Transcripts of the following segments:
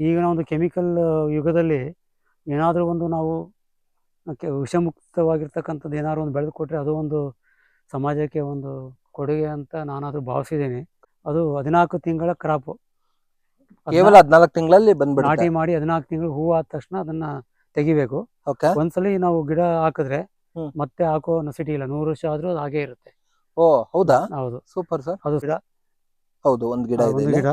ಈಗಿನ ಒಂದು ಕೆಮಿಕಲ್ ಯುಗದಲ್ಲಿ ಏನಾದರೂ ಒಂದು ನಾವು ಕೆ- ವಿಷಮುಕ್ತವಾಗಿರ್ತಕ್ಕಂಥದ್ದು ಏನಾದ್ರು ಒಂದು ಬೆಳೆದು ಕೊಟ್ಟರೆ ಅದು ಒಂದು ಸಮಾಜಕ್ಕೆ ಒಂದು ಕೊಡುಗೆ ಅಂತ ನಾನಾದರೂ ಭಾವಿಸಿದ್ದೇನೆ. ಅದು ಹದಿನಾಲ್ಕು ತಿಂಗಳ ಕ್ರಾಪು ಕೇವಲ ಹದಿನಾಲ್ಕು ತಿಂಗಳಲ್ಲಿ ನಾಟಿ ಮಾಡಿ ಹದಿನಾಲ್ಕು ತಿಂಗಳು ಹೂವು ಆದ ತಕ್ಷಣ ಅದನ್ನ ತೆಗಿಬೇಕು. ಒಂದ್ಸಲಿ ನಾವು ಗಿಡ ಹಾಕಿದ್ರೆ ಮತ್ತೆ ಹಾಕೋ ನಸಿಟಿ ಇಲ್ಲ. ನೂರು ವರ್ಷ ಆದ್ರೂ ಹಾಗೆ ಇರುತ್ತೆ. ಓ ಹೌದಾ? ಹೌದು. Super sir. ಅದು ಗಿಡ ಹೌದು ಒಂದು ಗಿಡ ಗಿಡ.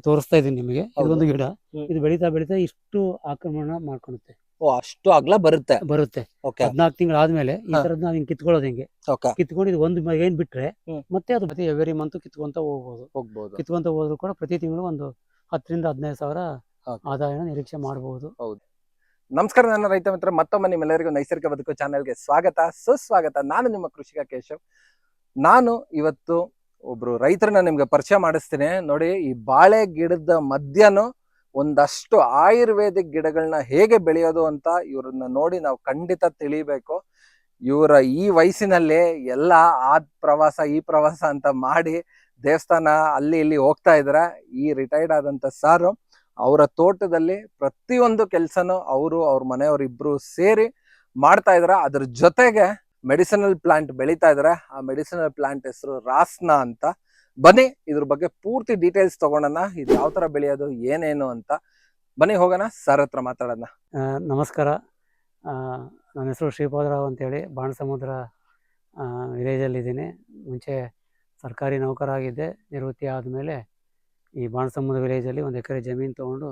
ತೋರಿಸ್ತಾ ಇದೀನಿ ನಿಮಗೆ. ಇದೊಂದು ಗಿಡ. ಇದು ಬೆಳೀತಾ ಬೆಳೀತಾ ಇಷ್ಟು ಆಕ್ರಮಣ ಮಾಡ್ಕೊಳುತ್ತೆ. ಓ ಅಷ್ಟು ಅಗ್ಲ ಬರುತ್ತೆ. ಬರುತ್ತೆ. ಓಕೆ. ಹದಿನಾಲ್ಕು ತಿಂಗಳು ಆದ್ಮೇಲೆ ಈ. ತರದ್ ನಾವ್ ಹಿಂಗ್ ಕಿತ್ಕೊಳ್ಳೋದು ಹಿಂಗೆ? ಓಕೆ. ಕಿತ್ಕೊಂಡು ಇದು ಒಂದ್ ಏನ್ ಬಿಟ್ರೆ ಮತ್ತೆ ಅದು ಪ್ರತಿ ಎವರಿ ಮಂತ್ ಕಿತ್ಕೊಂತ ಹೋಗ್ಬೋದು. ಹೋಗ್ಬೋದು. ಕಿತ್ಕೊಂತ ಹೋದ್ರು ಕೂಡ ಪ್ರತಿ ತಿಂಗಳು ಒಂದು ಹತ್ತರಿಂದ ಹದಿನೈದು ಸಾವಿರ. ಆದಾಯನ ನಿರೀಕ್ಷೆ ಮಾಡಬಹುದು ಹೌದು. ನಮಸ್ಕಾರ ನನ್ನ ರೈತ ಮಿತ್ರ ಮತ್ತೊಮ್ಮೆ ನಿಮ್ಮೆಲ್ಲರಿಗೂ ನೈಸರ್ಗಿಕ ಬದುಕು ಚಾನೆಲ್ಗೆ ಸ್ವಾಗತ. ಸುಸ್ವಾಗತ. ನಾನು ನಿಮ್ಮ ಕೃಷಿಕ ಕೇಶವ್. ನಾನು ಇವತ್ತು ಒಬ್ರು ರೈತರನ್ನ ನಿಮ್ಗೆ ಪರಿಚಯ ಮಾಡಿಸ್ತೀನಿ. ನೋಡಿ, ಈ ಬಾಳೆ ಗಿಡದ ಮಧ್ಯನೂ ಒಂದಷ್ಟು ಆಯುರ್ವೇದಿಕ್ ಗಿಡಗಳನ್ನ ಹೇಗೆ ಬೆಳೆಯೋದು ಅಂತ ಇವ್ರನ್ನ ನೋಡಿ ನಾವು ಖಂಡಿತ ತಿಳಿಬೇಕು. ಇವರ ಈ ವಯಸ್ಸಿನಲ್ಲಿ ಎಲ್ಲ ಆ ಪ್ರವಾಸ, ಈ ಪ್ರವಾಸ ಅಂತ ಮಾಡಿ ದೇವಸ್ಥಾನ ಅಲ್ಲಿ ಇಲ್ಲಿ ಹೋಗ್ತಾ ಇದ್ರ. ಈ ರಿಟೈರ್ಡ್ ಆದಂತ ಸಾರು ಅವರ ತೋಟದಲ್ಲಿ ಪ್ರತಿಯೊಂದು ಕೆಲಸನೂ ಅವರು, ಅವ್ರ ಮನೆಯವ್ರಿಬ್ರು ಸೇರಿ ಮಾಡ್ತಾ ಇದ್ರ. ಅದ್ರ ಜೊತೆಗೆ ಮೆಡಿಸಿನಲ್ ಪ್ಲಾಂಟ್ ಬೆಳೀತಾ ಇದಾರೆ. ಆ ಮೆಡಿಸಿನಲ್ ಪ್ಲಾಂಟ್ ಹೆಸರು ರಾಸ್ನಾ ಅಂತ. ಬನ್ನಿ ಇದ್ರ ಬಗ್ಗೆ ಪೂರ್ತಿ ಡೀಟೇಲ್ಸ್ ತಗೊಳೋಣ ಇದು ಯಾವ ತರ ಬೆಳೆಯೋದು ಏನೇನು ಅಂತ. ಬನ್ನಿ ಹೋಗೋಣ. ಸರ್ ಹತ್ರ ಮಾತಾಡೋಣ. ನಮಸ್ಕಾರ. ನನ್ನ ಹೆಸರು ಶ್ರೀಪಾದರಾವ್ ಅಂತೇಳಿ. ಬಾಣಸಮುದ್ರ ವಿಲೇಜಲ್ಲಿದ್ದೀನಿ ಮುಂಚೆ ಸರ್ಕಾರಿ ನೌಕರ ಆಗಿದ್ದೆ ನಿವೃತ್ತಿ ಆದಮೇಲೆ ಈ ಬಾಣಸಮುದ್ರ ವಿಲೇಜಲ್ಲಿ ಒಂದು ಎಕರೆ ಜಮೀನು ತೊಗೊಂಡು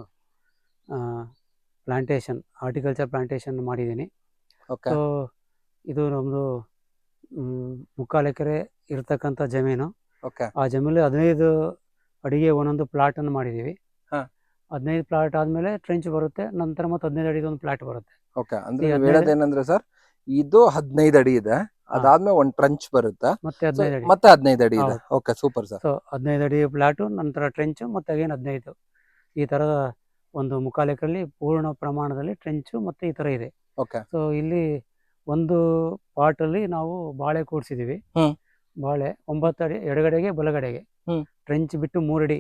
ಪ್ಲಾಂಟೇಶನ್ ಹಾರ್ಟಿಕಲ್ಚರ್ ಪ್ಲಾಂಟೇಶನ್ ಮಾಡಿದ್ದೀನಿ. ಓಕೆ ಸೊ ಇದು ನಮ್ಮದು ಮುಕ್ಕಾಲು ಎಕರೆ ಇರ್ತಕ್ಕಂಥ ಜಮೀನು. ಓಕೆ. ಆ ಜಮೀನಲ್ಲಿ ಹದಿನೈದು ಅಡಿಗೆ ಒಂದೊಂದು ಪ್ಲಾಟನ್ನು ಮಾಡಿದ್ದೀವಿ ಹಾ. ಹದಿನೈದು ಪ್ಲಾಟ್ ಆದಮೇಲೆ ಟ್ರೆಂಚ್ ಬರುತ್ತೆ ನಂತರ ಮತ್ತೆ ಹದಿನೈದು ಅಡಿಗೆ ಒಂದು ಪ್ಲಾಟ್ ಬರುತ್ತೆ. ಓಕೆ ಅಂದ್ರೆ ನೀವು ಹೇಳೋದೇನಂದ್ರೆ ಸರ್ ಇದು ಹದಿನೈದು ಅಡಿ ಇದೆ ಅದಾದ್ಮೇಲೆ ಒಂದು ಟ್ರೆಂಚ್ ಬರುತ್ತೆ? ಮತ್ತೆ ಹದಿನೈದು ಅಡಿ. ಮತ್ತೆ ಹದಿನೈದು ಅಡಿ ಇದೆ. ಓಕೆ ಸೂಪರ್ ಸರ್ ಸೊ ಹದಿನೈದು ಅಡಿ ಪ್ಲಾಟು ನಂತರ ಟ್ರೆಂಚು ಮತ್ತೆ ಅಗೇನ್ ಹದಿನೈದು. ಈ ತರ ಒಂದು ಮುಕ್ಕಾಲು ಪೂರ್ಣ ಪ್ರಮಾಣದಲ್ಲಿ ಟ್ರೆಂಚು ಮತ್ತೆ ಈ ಥರ ಇದೆ. ಓಕೆ. ಸೊ ಇಲ್ಲಿ ಒಂದು ಪಾಟಲ್ಲಿ ನಾವು ಬಾಳೆ ಕೂಡಿಸಿದೀವಿ. ಹ್ಮ್. ಬಾಳೆ ಒಂಬತ್ತಡಿ ಅಡಿ ಎಡಗಡೆಗೆ ಬಲಗಡೆಗೆ. ಹ್ಮ್. ಟ್ರೆಂಚ್ ಬಿಟ್ಟು ಮೂರಡಿ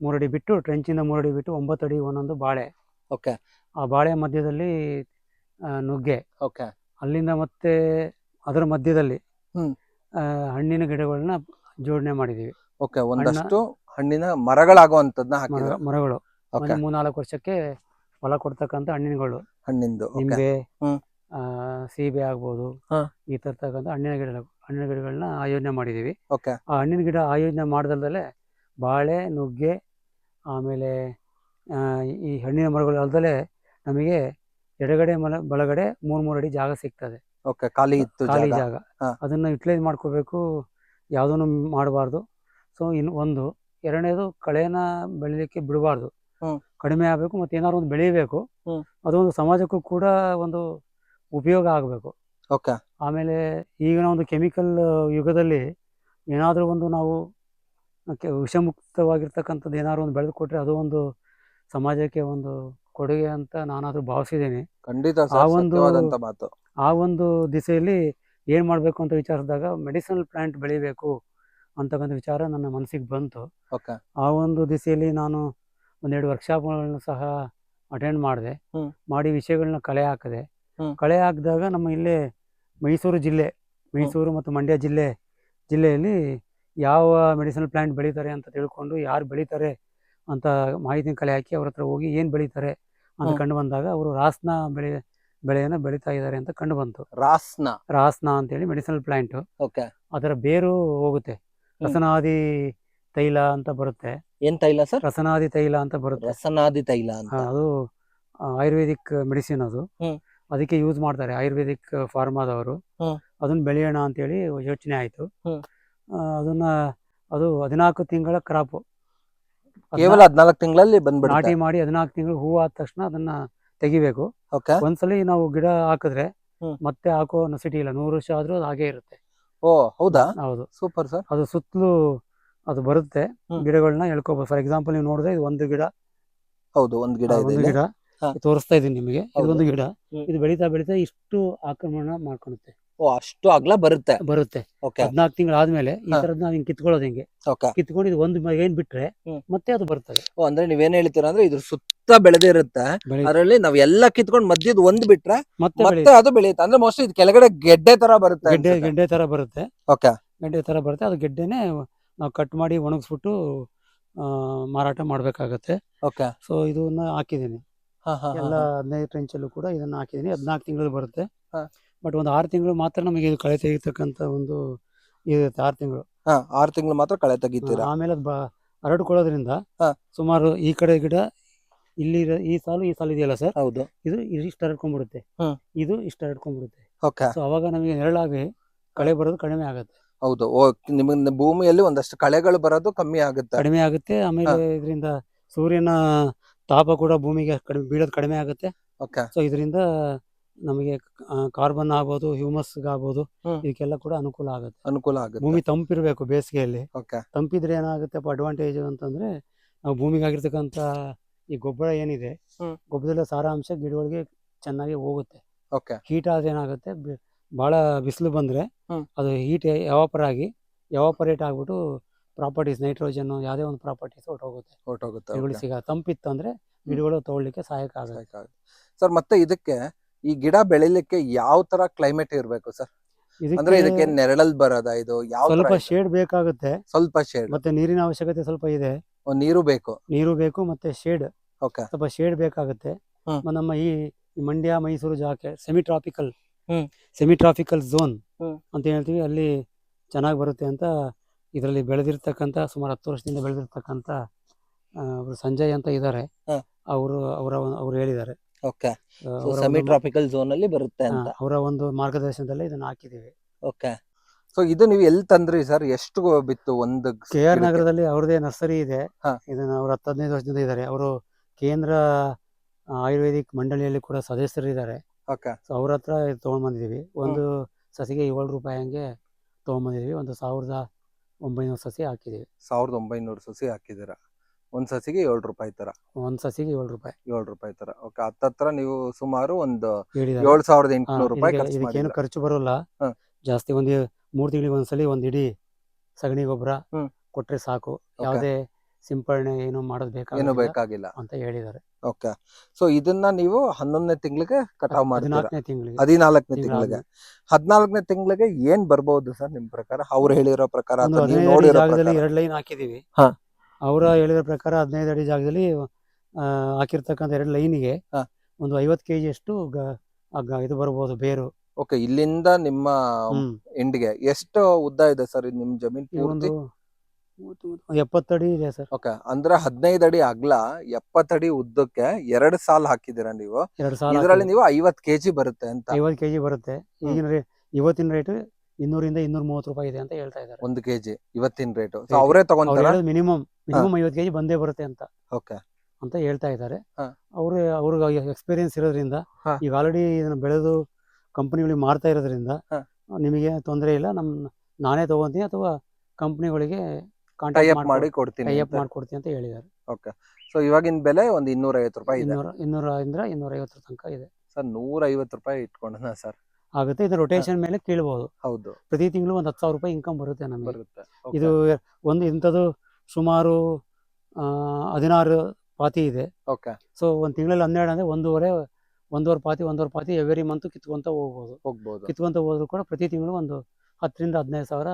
ಮೂರಡಿ ಬಿಟ್ಟು ಟ್ರೆಂಚಿಂದ ಮೂರಡಿ ಬಿಟ್ಟು ಒಂಬತ್ತು ಅಡಿ ಒಂದೊಂದು ಬಾಳೆ. ಓಕೆ. ಆ ಬಾಳೆ ಮಧ್ಯದಲ್ಲಿ ಆ, ನುಗ್ಗೆ. ಓಕೆ. ಅಲ್ಲಿಂದ ಮತ್ತೆ ಅದರ ಮಧ್ಯದಲ್ಲಿ ಹ್ಮ್. ಆ, ಹಣ್ಣಿನ ಗಿಡಗಳನ್ನ ಜೋಡಣೆ ಮಾಡಿದೀವಿ. ಓಕೆ ಒಂದಷ್ಟು ಹಣ್ಣಿನ ಮರಗಳಾಗುವಂತದ್ನ ಮರ ಹಾಕಿದ್ರು ಮರಗಳು. ಓಕೆ. ಒಂದು ಮೂರ್ನಾಲ್ಕು ವರ್ಷಕ್ಕೆ ಫಲ ಕೊಡ್ತಕ್ಕಂಥ ಹಣ್ಣಿನಗಳು. ಹಣ್ಣಿಂದು. ಓಕೆ. ನಿಂಬೆ ಹ್ಮ್. ಆ, ಸೀಬೆ ಆಗ್ಬೋದು ಹಾ. ಈ ತರತಕ್ಕಂಥ ಹಣ್ಣಿನ ಗಿಡ ಹಣ್ಣಿನ ಗಿಡಗಳನ್ನ ಆಯೋಜನೆ ಮಾಡಿದೀವಿ ಓಕೆ ಆ ಹಣ್ಣಿನ ಗಿಡ ಆಯೋಜನೆ ಮಾಡ್ದಲ್ದಲೆ ಬಾಳೆ ನುಗ್ಗೆ ಆಮೇಲೆ ಆ, ಈ ಹಣ್ಣಿನ ಮರಗಳು ಅಲ್ದಲೆ ನಮಗೆ ಎಡಗಡೆ ಮಲ ಬಲಗಡೆ ಮೂರ್ ಮೂರು ಅಡಿ ಜಾಗ ಸಿಗ್ತದೆ ಓಕೆ ಖಾಲಿ ಇತ್ತು ಖಾಲಿ ಜಾಗ ಜಾಗ ಹಾ. ಅದನ್ನ ಯುಟಿಲೈಸ್ ಮಾಡ್ಕೋಬೇಕು ಯಾವುದನ್ನು ಮಾಡಬಾರ್ದು ಸೊ ಇನ್ನು ಒಂದು ಎರಡನೇದು ಕಳೆನ ಬೆಳಿಲಿಕ್ಕೆ ಬಿಡಬಾರ್ದು ಹ್ಮ್. ಕಡಿಮೆ ಆಗಬೇಕು ಮತ್ತೆ ಏನಾದ್ರು ಒಂದು ಬೆಳಿಬೇಕು ಹ್ಮ್. ಅದೊಂದು ಸಮಾಜಕ್ಕೂ ಕೂಡ ಒಂದು ಉಪಯೋಗ ಆಗಬೇಕು. ಓಕೆ ಆಮೇಲೆ ಈಗಿನ ಒಂದು ಕೆಮಿಕಲ್ ಯುಗದಲ್ಲಿ ಏನಾದರೂ ಒಂದು ನಾವು ಕೆ- ವಿಷಮುಕ್ತವಾಗಿರ್ತಕ್ಕಂಥದ್ದು ಏನಾದ್ರು ಒಂದು ಬೆಳೆದು ಕೊಟ್ಟರೆ ಅದು ಒಂದು ಸಮಾಜಕ್ಕೆ ಒಂದು ಕೊಡುಗೆ ಅಂತ ನಾನಾದರೂ ಭಾವಿಸಿದ್ದೀನಿ. ಖಂಡಿತ ಆ ಸರ್ ಒಂದು- ಸತ್ಯವಾದಂತ ಮಾತು. ಆ ಒಂದು ದಿಸೆಯಲ್ಲಿ ಏನು ಮಾಡಬೇಕು ಅಂತ ವಿಚಾರಿಸಿದಾಗ ಮೆಡಿಸಿನಲ್ ಪ್ಲಾಂಟ್ ಬೆಳಿಬೇಕು ಅಂತಕ್ಕಂಥ ವಿಚಾರ ನನ್ನ ಮನಸ್ಸಿಗೆ ಬಂತು. ಓಕೆ ಆ ಒಂದು ದಿಸೆಯಲ್ಲಿ ನಾನು ಒಂದೆರಡು ವರ್ಕ್ಶಾಪ್ಗಳನ್ನು ಸಹ ಅಟೆಂಡ್ ಮಾಡಿದೆ. ಹ್ಮ್. ಮಾಡಿ ವಿಷಯಗಳನ್ನ ಕಲೆ ಹಾಕಿದೆ. ಕಲೆ ಹಾಕಿದಾಗ ನಮ್ಮ ಇಲ್ಲಿ ಮೈಸೂರು ಜಿಲ್ಲೆ ಮೈಸೂರು ಮತ್ತು ಮಂಡ್ಯ ಜಿಲ್ಲೆ ಜಿಲ್ಲೆಯಲ್ಲಿ ಯಾವ ಮೆಡಿಸಿನಲ್ ಪ್ಲಾಂಟ್ ಬೆಳೀತಾರೆ ಅಂತ ತಿಳ್ಕೊಂಡು ಯಾರು ಬೆಳೀತಾರೆ ಅಂತ ಮಾಹಿತಿನ ಕಲೆ ಹಾಕಿ ಅವ್ರ ಹತ್ರ ಹೋಗಿ ಏನು ಬೆಳೀತಾರೆ ಅಂತ ಕಂಡು ಬಂದಾಗ ಅವರು ರಾಸ್ನ ಬೆಳೆ ಬೆಳೆಯನ್ನು ಬೆಳೀತಾ ಇದ್ದಾರೆ ಅಂತ ಕಂಡು ಬಂತು. ರಾಸ್ನ. ರಾಸ್ನ ಅಂತೇಳಿ ಮೆಡಿಸಿನಲ್ ಪ್ಲಾಂಟ್ ಓಕೆ. ಅದರ ಬೇರು ಹೋಗುತ್ತೆ. ರಸನಾದಿ ತೈಲ ಅಂತ ಬರುತ್ತೆ. ಏನ್ ತೈಲ ಸರ್? ರಸನಾದಿ ತೈಲ ಅಂತ ಬರುತ್ತೆ. ರಸನಾದಿ ತೈಲ ಅದು ಆಯುರ್ವೇದಿಕ್ ಮೆಡಿಸಿನ್ ಅದು. ಅದಕ್ಕೆ ಯೂಸ್ ಮಾಡ್ತಾರೆ. ಆಯುರ್ವೇದಿಕ್ ಫಾರ್ಮಾದವರು. ಹ್ಮ್. ಅದನ್ನ ಬೆಳೆಯೋಣ ಅಂತೇಳಿ ಯೋಚನೆ ಆಯ್ತು. ಅದನ್ನ ಅದು ಹದಿನಾಲ್ಕು ತಿಂಗಳ ಕ್ರಾಪ್ ಕೇವಲ ಹದ್ನಾಲ್ಕು ತಿಂಗಳಲ್ಲಿ ನಾಟಿ ಮಾಡಿ ಹದಿನಾಲ್ಕು ತಿಂಗಳು ಹೂ ಆದ ತಕ್ಷಣ ಅದನ್ನ ತೆಗಿಬೇಕು. ಒಂದ್ಸಲಿ ನಾವು ಗಿಡ ಹಾಕಿದ್ರೆ ಮತ್ತೆ ಹಾಕೋ ನಸಿಟಿ ಇಲ್ಲ. ನೂರು ವರ್ಷ ಆದ್ರೂ ಅದು ಹಾಗೆ ಇರುತ್ತೆ. ಓ ಹೌದಾ? ಹೌದು. Super sir. ಅದು ಸುತ್ತಲೂ ಅದು ಬರುತ್ತೆ. ಗಿಡಗಳನ್ನ ಎಳ್ಕೋಬಹುದು ಫಾರ್ ಎಕ್ಸಾಂಪಲ್ ನೀವು ನೋಡಿದ್ರೆ ಇದು ಒಂದು ಗಿಡ. ಹೌದು ಒಂದು ಗಿಡ ಗಿಡ. ತೋರಿಸ್ತಾ ಇದೀನಿ ನಿಮಗೆ. ಇದೊಂದು ಗಿಡ. ಇದು ಬೆಳೀತಾ ಬೆಳೀತಾ ಇಷ್ಟು ಆಕ್ರಮಣ ಮಾಡ್ಕೊಳುತ್ತೆ. ಓ ಅಷ್ಟು ಅಗ್ಲ ಬರುತ್ತೆ. ಬರುತ್ತೆ. ಓಕೆ. ಹದಿನಾಲ್ಕು ತಿಂಗಳು ಆದ್ಮೇಲೆ ಈ. ತರದ್ ನಾವ್ ಹಿಂಗ್ ಕಿತ್ಕೊಳ್ಳೋದು ಹಿಂಗೆ? ಓಕೆ. ಕಿತ್ಕೊಂಡು ಇದು ಒಂದು ಏನ್ ಬಿಟ್ರೆ ಮತ್ತೆ ಅದು ಬರ್ತದೆ. ಓ ಅಂದ್ರೆ ನೀವೇನ್ ಹೇಳ್ತೀರಾ ಅಂದ್ರೆ ಇದ್ರ ಸುತ್ತ ಬೆಳೆದಿರುತ್ತೆ ಬೆಳೆ ಅದರಲ್ಲಿ ನಾವ್ ಎಲ್ಲ ಕಿತ್ಕೊಂಡ್ ಮಧ್ಯದ ಒಂದ್ ಬಿಟ್ರೆ ಮತ್ತೆ ಮತ್ತೆ ಅದು ಬೆಳೆಯುತ್ತೆ. ಅಂದ್ರೆ ಮೋಸ್ಟ್ಲಿ ಇದು ಕೆಳಗಡೆ ಗೆಡ್ಡೆ ತರ ಬರುತ್ತೆ ಗೆಡ್ಡೆ ಗೆಡ್ಡೆ ತರ ಬರುತ್ತೆ. ಓಕೆ. ಗೆಡ್ಡೆ ತರ ಬರುತ್ತೆ. ಅದು ಗೆಡ್ಡೆನೆ ನಾವು ಕಟ್ ಮಾಡಿ ಒಣಗಿಸ್ಬಿಟ್ಟು ಆ, ಮಾರಾಟ ಮಾಡ್ಬೇಕಾಗತ್ತೆ. ಓಕೆ. ಸೊ ಇದನ್ನ ಹಾಕಿದೀನಿ ಎಲ್ಲ ಹದಿನೈದು ಕೂಡ ಇದನ್ನ ಹಾಕಿದೀನಿ ಹದಿನಾಲ್ಕು ತಿಂಗಳು ಬರುತ್ತೆ. ಬಟ್ ಒಂದು ಆರು ತಿಂಗಳು ಮಾತ್ರ ನಮಗೆ ಇದು ಕಳೆ ತೆಗಿತಕ್ಕಂತ ಒಂದು ಇರುತ್ತೆ ಆರು ತಿಂಗಳು. ಆರು ತಿಂಗಳು ಮಾತ್ರ ಕಳೆ ತೆಗಿತೀರಾ? ಆಮೇಲೆ ಅದು ಬ- ಹರಡ್ಕೊಳ್ಳೋದ್ರಿಂದ ಸುಮಾರು ಈ ಕಡೆ ಗಿಡ ಇಲ್ಲಿ ಇರೋ- ಈ ಸಾಲು ಈ ಸಾಲು ಇದೆಯಲ್ಲ ಸರ್? ಹೌದು. ಇದು ಇಷ್ಟು ಹರಡ್ಕೊಂಡ್ಬಿಡುತ್ತೆ. ಹ್ಮ್. ಇದು ಇಷ್ಟು ಹರಡ್ಕೊಂಡ್ಬಿಡುತ್ತೆ. ಓಕೆ. ಸೊ ಅವಾಗ ನಮಗೆ ನೆರಳಾಗಿ ಕಳೆ ಬರೋದು ಕಡಿಮೆ ಆಗುತ್ತೆ. ಹೌದು. ಓ ನಿಮಗೆ ಭೂಮಿಯಲ್ಲಿ ಒಂದಷ್ಟು ಕಳೆಗಳು ಬರೋದು ಕಮ್ಮಿ ಆಗುತ್ತೆ. ಕಡಿಮೆ ಆಗುತ್ತೆ. ಆಮೇಲೆ ಇದರಿಂದ ಸೂರ್ಯನ ತಾಪ ಕೂಡ ಭೂಮಿಗೆ ಕಡಿಮೆ ಬೀಳೋದು ಕಡಿಮೆ ಆಗುತ್ತೆ. ಓಕೆ ಸೊ ಇದರಿಂದ ನಮಗೆ ಕಾರ್ಬನ್ ಆಗ್ಬೋದು ಹ್ಯೂಮಸ್ ಆಗ್ಬೋದು ಹ್ಮ್. ಇದಕ್ಕೆಲ್ಲ ಕೂಡ ಅನುಕೂಲ ಆಗುತ್ತೆ. ಅನುಕೂಲ ಆಗುತ್ತೆ. ಭೂಮಿ ತಂಪಿರಬೇಕು ಬೇಸಿಗೆಯಲ್ಲಿ. ಓಕೆ ತಂಪಿದ್ರೆ ಏನಾಗುತ್ತೆ ಅಡ್ವಾಂಟೇಜ್ ಅಂತಂದ್ರೆ ನಾವು ಭೂಮಿಗೆ ಆಗಿರ್ತಕ್ಕಂಥ ಈ ಗೊಬ್ಬರ ಏನಿದೆ ಹ್ಮ್. ಗೊಬ್ಬರದಲ್ಲ ಸಾರಾಂಶ ಗಿಡಗಳಿಗೆ ಚೆನ್ನಾಗಿ ಹೋಗುತ್ತೆ. ಓಕೆ ಹೀಟ್ ಆದ್ರೆ ಏನಾಗುತ್ತೆ ಬಿ- ಬಹಳ ಬಿಸಿಲು ಬಂದ್ರೆ ಹ್ಮ್. ಅದು ಹೀಟ್ ಯಾವಾಪರ್ ಆಗಿ ಯಾವಾಪರೇಟ್ ಆಗ್ಬಿಟ್ಟು ಪ್ರಾಪರ್ಟೀಸ್ ನೈಟ್ರೋಜನ್ ಯಾವುದೇ ಒಂದು ಪ್ರಾಪರ್ಟೀಸ್ ಹೊರಟೋಗುತ್ತೆ. ಹೊರಟೋಗುತ್ತೆ ಗಿಡಗಳು ಸಿಗ ತಂಪಿತ್ತು ಅಂದ್ರೆ ಗಿಡಗಳು ತಗೊಳ್ಳಿಕ್ಕೆ ಸಹಾಯಕ ಆಗುತ್ತೆ. ಸರ್ ಮತ್ತೆ ಇದಕ್ಕೆ ಈ ಗಿಡ ಬೆಳಿಲಿಕ್ಕೆ ಯಾವ ತರ ಕ್ಲೈಮೇಟ್ ಇರಬೇಕು ಸರ್? ಅಂದ್ರೆ ಇದಕ್ಕೆ ನೆರಳಲ್ ಬರೋದ ಇದು? ಯಾವ ಸ್ವಲ್ಪ ಶೇಡ್ ಬೇಕಾಗುತ್ತೆ. ಸ್ವಲ್ಪ ಶೇಡ್ ಮತ್ತೆ ನೀರಿನ ಅವಶ್ಯಕತೆ ಸ್ವಲ್ಪ ಇದೆ. ನೀರು ಬೇಕು. ನೀರು ಬೇಕು ಮತ್ತೆ ಶೇಡ್ ಓಕೆ ಸ್ವಲ್ಪ ಶೇಡ್ ಬೇಕಾಗುತ್ತೆ. ನಮ್ಮ ಈ ಈ Mandya Mysuru ಜಾಕೆ semi tropical semi tropical zone ಅಂತ ಹೇಳ್ತೀವಿ ಅಲ್ಲಿ ಚೆನ್ನಾಗಿ ಬರುತ್ತೆ ಅಂತ ಇದರಲ್ಲಿ ಬೆಳೆದಿರ್ತಕ್ಕಂಥ ಸುಮಾರು ಹತ್ತು ವರ್ಷದಿಂದ ಬೆಳೆದಿರ್ತಕ್ಕಂಥ ಅವರು ಸಂಜಯ್ ಅಂತ ಇದ್ದಾರೆ. ಅವರು ಅವರ ಅವ್ರು ಹೇಳಿದ್ದಾರೆ. ಓಕೆ. ಸೆಮಿ ಟ್ರಾಪಿಕಲ್ ಝೋನ್ ಅಲ್ಲಿ ಬರುತ್ತೆ ಅಂತ. ಅವರ ಒಂದು ಮಾರ್ಗದರ್ಶನದಲ್ಲಿ ಇದನ್ನ ಹಾಕಿದೀವಿ ಓಕೆ. ಸೊ ಇದು ನೀವು ಎಲ್ಲಿ ತಂದ್ರಿ ಸರ್? ಎಷ್ಟು ಬಿತ್ತು ಒಂದು ಕೆ ಆರ್ ನಗರದಲ್ಲಿ ಅವ್ರದೇ ನರ್ಸರಿ ಇದೆ. ಇದನ್ನ ಅವ್ರ ಹತ್ತು ಹದಿನೈದು ವರ್ಷದಿಂದ ಇದ್ದಾರೆ ಅವರು ಕೇಂದ್ರ ಆಯುರ್ವೇದಿಕ್ ಮಂಡಳಿಯಲ್ಲಿ ಕೂಡ ಸದಸ್ಯರಿದ್ದಾರೆ. ಸೊ ಅವ್ರ ಹತ್ರ ತಗೊಂಡ್ ಬಂದಿದೀವಿ ಒಂದು ಸಸಿಗೆ ಏಳು ರೂಪಾಯಿ ಹಂಗೆ ತೊಗೊಂಬಂದಿದ್ದೀವಿ ಒಂದು ಸಾವಿರದ ಒಂಬೈನೂರು ಸಸಿ ಹಾಕಿದ್ದೀವಿ ಸಾವಿರದ ಒಂಬೈನೂರು ಸಸಿ ಹಾಕಿದ್ದೀರಾ? ಒಂದ್ ಸಸಿಗೆ ಏಳು ರೂಪಾಯಿ ತರ ಒಂದ್ ಸಸಿಗೆ ಏಳು ರೂಪಾಯಿ. ಏಳು ರೂಪಾಯಿ ತರ ಓಕೆ ಹತ್ತತ್ರ ನೀವು ಸುಮಾರು ಒಂದು ಹೇಳಿದ್ದಾರೆ. ಏಳು ಸಾವಿರದ ಎಂಟುನೂರು ರೂಪಾಯಿ ಖರ್ಚು ಇದಕ್ಕೇನು ಮಾಡಿದ್ದೀರಾ. ಖರ್ಚು ಬರೋಲ್ಲ. ಹಾ. ಜಾಸ್ತಿ ಒಂದು ಮೂರು ತಿಂಗಳಿಗೆ ಒಂದ್ಸಲಿ ಒಂದು ಇಡೀ ಸಗಣಿ ಗೊಬ್ಬರ ಹ್ಮ್. ಕೊಟ್ರೆ ಸಾಕು. ಯಾವುದೇ ಸಿಂಪರಣೆ ಏನು ಮಾಡೋದು ಏನು ಬೇಕಾಗಿಲ್ಲ ಬೇಕಾಗಿಲ್ಲ. ಅಂತ ಹೇಳಿದ್ದಾರೆ. ಓಕೆ. ಸೊ ಇದನ್ನ ನೀವು ಹನ್ನೊಂದನೇ ತಿಂಗಳಿಗೆ ಕಟಾವ್ ಮಾಡ್ತೀರಾ? ಹದಿನಾಲ್ಕನೇ ತಿಂಗಳಿಗೆ. ಹದಿನಾಲ್ಕನೇ ತಿಂಗ್ಳು ತಿಂಗಳಿಗೆ. ಹದಿನಾಲ್ಕನೇ ತಿಂಗಳಿಗೆ ಏನ್ ಬರ್ಬಹುದು ಸರ್ ನಿಮ್ ಪ್ರಕಾರ? ಅವ್ರು ಹೇಳಿರೋ ಪ್ರಕಾರ ಒಂದು ಅಥವಾ ನೀವು ಹದಿನೈದು ಅಡಿ ನೋಡಿರೋ ಜಾಗದಲ್ಲಿ ಪ್ರಕಾರ? ಎರಡು ಲೈನ್ ಹಾಕಿದೀವಿ ಹಾ. ಅವರ ಹೇಳಿರೋ ಪ್ರಕಾರ ಹದಿನೈದು ಅಡಿ ಜಾಗದಲ್ಲಿ ಆ, ಹಾಕಿರ್ತಕ್ಕಂಥ ಎರಡು ಲೈನಿಗೆ ಹಾ. ಒಂದು ಐವತ್ ಕೆಜಿ ಅಷ್ಟು ಗ- ಆ ಗ- ಇದು ಬರ್ಬೋದು ಬೇರು. ಓಕೆ ಇಲ್ಲಿಂದ ನಿಮ್ಮ ಹ್ಮ್. ಎಂಡ್ಗೆ ಎಷ್ಟು ಉದ್ದ ಇದೆ ಸರ್ ನಿಮ್ ಜಮೀನ್ ಈ ಪೂರ್ತಿ? ಒಂದು ಎಪ್ಪತ್ತಡಿ ಇದೆ ಸರ್. ಓಕೆ ಅಂದ್ರೆ ಹದಿನೈದು ಅಡಿ ಅಗ್ಲ ಎಪ್ಪತ್ತಡಿ ಉದ್ದಕ್ಕೆ ಎರಡ್ ಸಾಲ್ ಹಾಕಿದೀರಾ ನೀವು? ಎರಡು ಇದರಲ್ಲಿ ನೀವು ಐವತ್ ಕೆಜಿ ಬರುತ್ತೆ ಅಂತ. ಐವತ್ತು ಕೆಜಿ ಬರುತ್ತೆ. ಈಗಿನ ರೇ ಇವತ್ತಿನ ರೇಟ್ ಇನ್ನೂರಿಂದ ಇನ್ನೂರ ಮೂವತ್ತು ರೂಪಾಯಿ ಇದೆ ಅಂತ ಹೇಳ್ತಾ ಇದ್ದಾರೆ. ಒಂದು ಕೆಜಿ ಇವತ್ತಿನ ರೇಟ್. ಅವರೇ ಅವ್ರು ತಗೊಂತಾರ? ಹೇಳೋದು ಮಿನಿಮಮ್ ಮಿನಿಮಮ್ ಐವತ್ತು ಕೆಜಿ ಬಂದೇ ಬರುತ್ತೆ ಅಂತ. ಓಕೆ. ಅಂತ ಹೇಳ್ತಾ ಇದ್ದಾರೆ. ಹಾ. ಅವರು ಅವ್ರಿಗೆ ಎಕ್ಸ್ಪೀರಿಯನ್ಸ್ ಇರೋದ್ರಿಂದ ಹಾ. ಈಗ ಆಲ್ರೆಡಿ ಇದನ್ನ ಬೆಳೆದು ಕಂಪನಿಗಳಿಗೆ ಮಾರ್ತಾ ಇರೋದ್ರಿಂದ ಹಾ. ನಿಮಗೆ ತೊಂದರೆ ಇಲ್ಲ. ನಮ್ ನಾನೇ ತಗೊಂತೀನಿ ಅಥವಾ ಕಂಪನಿಗಳಿಗೆ ಕಾಂಟ್ಯಾಕ್ಟ್ ಮಾಡಿ ಕೊಡ್ತೀನಿ ಟೈಅಪ್ ಮಾಡ್ಕೊಡ್ತೀನಿ ಅಂತ ಹೇಳಿದ್ದಾರೆ. ಓಕೆ ಸೊ ಇವಾಗಿನ ಬೆಲೆ ಒಂದು ಇನ್ನೂರ ಐವತ್ತು ರೂಪಾಯಿ ಇದೆ. ಇನ್ನೂರ ಇನ್ನೂರ ಇಂದ ಇನ್ನೂರ ಐವತ್ತರ ತನಕ ಇದೆ. ಸರ್ ನೂರ ಐವತ್ತು ರೂಪಾಯಿ ಇಟ್ಕೊಂಡ ಸರ್ ಆಗುತ್ತೆ. ಇದು ರೊಟೇಷನ್ ಮೇಲೆ ಕೀಳ್ಬೋದು. ಹೌದು. ಪ್ರತಿ ತಿಂಗಳು ಒಂದು ಹತ್ತು ಸಾವಿರ ರೂಪಾಯಿ ಇನ್ಕಮ್ ಬರುತ್ತೆ ನಮಗೆ. ಬರುತ್ತೆ. ಇದು ಒಂದು ಇಂಥದ್ದು ಸುಮಾರು ಆ, ಹದಿನಾರು ಪಾತಿ ಇದೆ. ಓಕೆ ಸೊ ಒಂದು ತಿಂಗಳಲ್ಲಿ ಹನ್ನೆರಡು ಅಂದ್ರೆ ಒಂದೂವರೆ ಒಂದೂವರೆ ಪಾತಿ ಒಂದೂವರೆ ಪಾತಿ ಎವ್ರಿ ಮಂತ್ ಕಿತ್ಕೊಂತ ಹೋಗ್ಬೋದು. ಹೋಗ್ಬೋದು. ಕಿತ್ಕೊಂತ ಹೋದ್ರು ಕೂಡ ಪ್ರತಿ ತಿಂಗಳು ಒಂದು ಹತ್ತರಿಂದ ಹದಿನೈದು ಸಾವಿರ.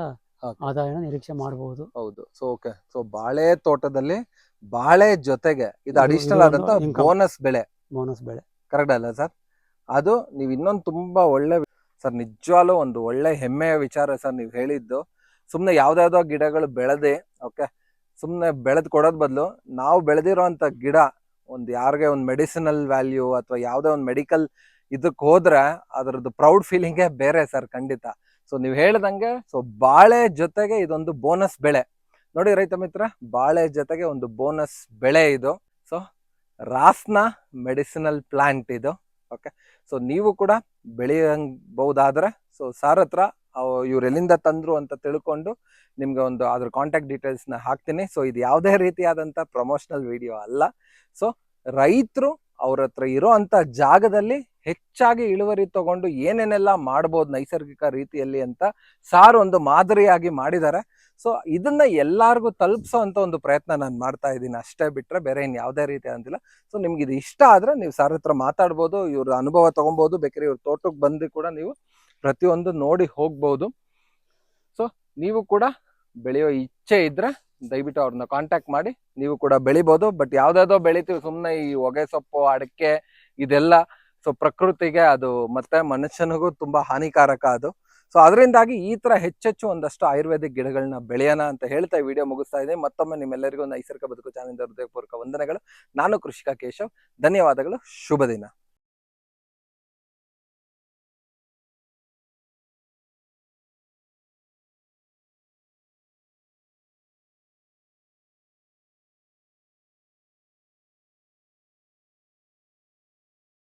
ಆದಾಯನ ನಿರೀಕ್ಷೆ ಮಾಡಬಹುದು ಹೌದು. ಸೊ ಓಕೆ ಸೊ ಬಾಳೆ ತೋಟದಲ್ಲಿ ಬಾಳೆ ಜೊತೆಗೆ ಇದು ಅಡಿಷನಲ್ ಆದಂತ ಬೋನಸ್ ಬೆಳೆ. ಬೋನಸ್ ಬೆಳೆ. ಕರೆಕ್ಟ್ ಅಲ್ಲ ಸರ್ ಅದು ನೀವು ಇನ್ನೊಂದು ತುಂಬಾ ಒಳ್ಳೆ ಸರ್ ನಿಜವಾಗ್ಲೂ ಒಂದು ಒಳ್ಳೆ ಹೆಮ್ಮೆಯ ವಿಚಾರ ಸರ್ ನೀವು ಹೇಳಿದ್ದು. ಸುಮ್ಮನೆ ಯಾವ್ದಾವ್ದೋ ಗಿಡಗಳು ಬೆಳೆದೆ ಓಕೆ ಸುಮ್ಮನೆ ಬೆಳೆದ್ ಕೊಡೋದ್ ಬದಲು ನಾವು ಬೆಳೆದಿರೋಂಥ ಗಿಡ ಒಂದು ಯಾರಿಗೆ ಒಂದು ಮೆಡಿಸಿನಲ್ ವ್ಯಾಲ್ಯೂ ಅಥವಾ ಯಾವುದೇ ಒಂದು ಮೆಡಿಕಲ್ ಇದಕ್ಕೆ ಹೋದ್ರೆ ಅದರದ್ದು ಪ್ರೌಡ್ ಫೀಲಿಂಗೇ ಬೇರೆ ಸರ್ ಖಂಡಿತ. ಸೊ ನೀವು ಹೇಳ್ದಂಗೆ ಸೊ ಬಾಳೆ ಜೊತೆಗೆ ಇದೊಂದು ಬೋನಸ್ ಬೆಳೆ. ನೋಡಿ ರೈತ ಮಿತ್ರ, ಬಾಳೆ ಜೊತೆಗೆ ಒಂದು ಬೋನಸ್ ಬೆಳೆ ಇದು. ಸೊ ರಾಸ್ನ ಮೆಡಿಸಿನಲ್ ಪ್ಲಾಂಟ್ ಇದು. ಓಕೆ ಸೊ ನೀವು ಕೂಡ ಬೆಳೆಯಬಹುದಾದ್ರೆ ಸೊ ಸಾರ್ ಹತ್ರ ಇವ್ರು ಎಲ್ಲಿಂದ ತಂದ್ರು ಅಂತ ತಿಳ್ಕೊಂಡು ನಿಮ್ಗೆ ಒಂದು ಅದ್ರ ಕಾಂಟ್ಯಾಕ್ಟ್ ಡೀಟೇಲ್ಸ್ನ ಹಾಕ್ತೀನಿ. ಸೊ ಇದು ಯಾವುದೇ ರೀತಿಯಾದಂತ ಪ್ರಮೋಷನಲ್ ವಿಡಿಯೋ ಅಲ್ಲ. ಸೊ ರೈತರು ಅವ್ರ ಹತ್ರ ಇರೋ ಅಂಥ ಜಾಗದಲ್ಲಿ ಹೆಚ್ಚಾಗಿ ಇಳುವರಿ ತಗೊಂಡು ಏನೇನೆಲ್ಲ ಮಾಡ್ಬೋದು ನೈಸರ್ಗಿಕ ರೀತಿಯಲ್ಲಿ ಅಂತ ಸಾರ್ ಒಂದು ಮಾದರಿಯಾಗಿ ಮಾಡಿದ್ದಾರೆ. ಸೊ ಇದನ್ನ ಎಲ್ಲಾರ್ಗೂ ತಲುಪಿಸೋ ಅಂತ ಒಂದು ಪ್ರಯತ್ನ ನಾನು ಮಾಡ್ತಾ ಇದ್ದೀನಿ. ಅಷ್ಟೇ ಬಿಟ್ರೆ ಬೇರೆ ಇನ್ ಯಾವುದೇ ರೀತಿ ಅಂತಿಲ್ಲ ಸೊ ನಿಮ್ಗೆ ಇದು ಇಷ್ಟ ಆದ್ರೆ ನೀವು ಸಾರ್ ಹತ್ರ ಮಾತಾಡ್ಬೋದು, ಇವ್ರ ಅನುಭವ ತಗೊಬೋದು, ಬೇಕಾದ್ರೆ ಇವ್ರ ತೋಟಕ್ಕೆ ಬಂದು ಕೂಡ ನೀವು ಪ್ರತಿಯೊಂದು ನೋಡಿ ಹೋಗ್ಬೋದು. ಸೊ ನೀವು ಕೂಡ ಬೆಳೆಯೋ ಇಚ್ಛೆ ಇದ್ರೆ ದಯವಿಟ್ಟು ಅವ್ರನ್ನ ಕಾಂಟ್ಯಾಕ್ಟ್ ಮಾಡಿ, ನೀವು ಕೂಡ ಬೆಳಿಬೋದು. ಬಟ್ ಯಾವ್ದಾದ್ರು ಬೆಳಿತೀವಿ ಸುಮ್ಮನೆ ಈ ಹೊಗೆ ಸೊಪ್ಪು ಅಡಿಕೆ ಇದೆಲ್ಲ ಸೊ ಪ್ರಕೃತಿಗೆ ಅದು ಮತ್ತೆ ಮನುಷ್ಯನಿಗೂ ತುಂಬಾ ಹಾನಿಕಾರಕ ಅದು. ಸೊ ಅದರಿಂದಾಗಿ ಈ ತರ ಹೆಚ್ಚೆಚ್ಚು ಒಂದಷ್ಟು ಆಯುರ್ವೇದಿಕ್ ಗಿಡಗಳನ್ನ ಬೆಳೆಯೋಣ ಅಂತ ಹೇಳ್ತಾ ವಿಡಿಯೋ ಮುಗಿಸ್ತಾ ಇದೆ ಮತ್ತೊಮ್ಮೆ ನಿಮ್ಮೆಲ್ಲರಿಗೂ ನೈಸರ್ಗಿಕ ಬದುಕು ಚಾನಲ್ ಹೃದಯಪೂರ್ವಕ ವಂದನೆಗಳು. ನಾನು ಕೃಷಿಕ ಕೇಶವ್. ಧನ್ಯವಾದಗಳು. ಶುಭ ದಿನ.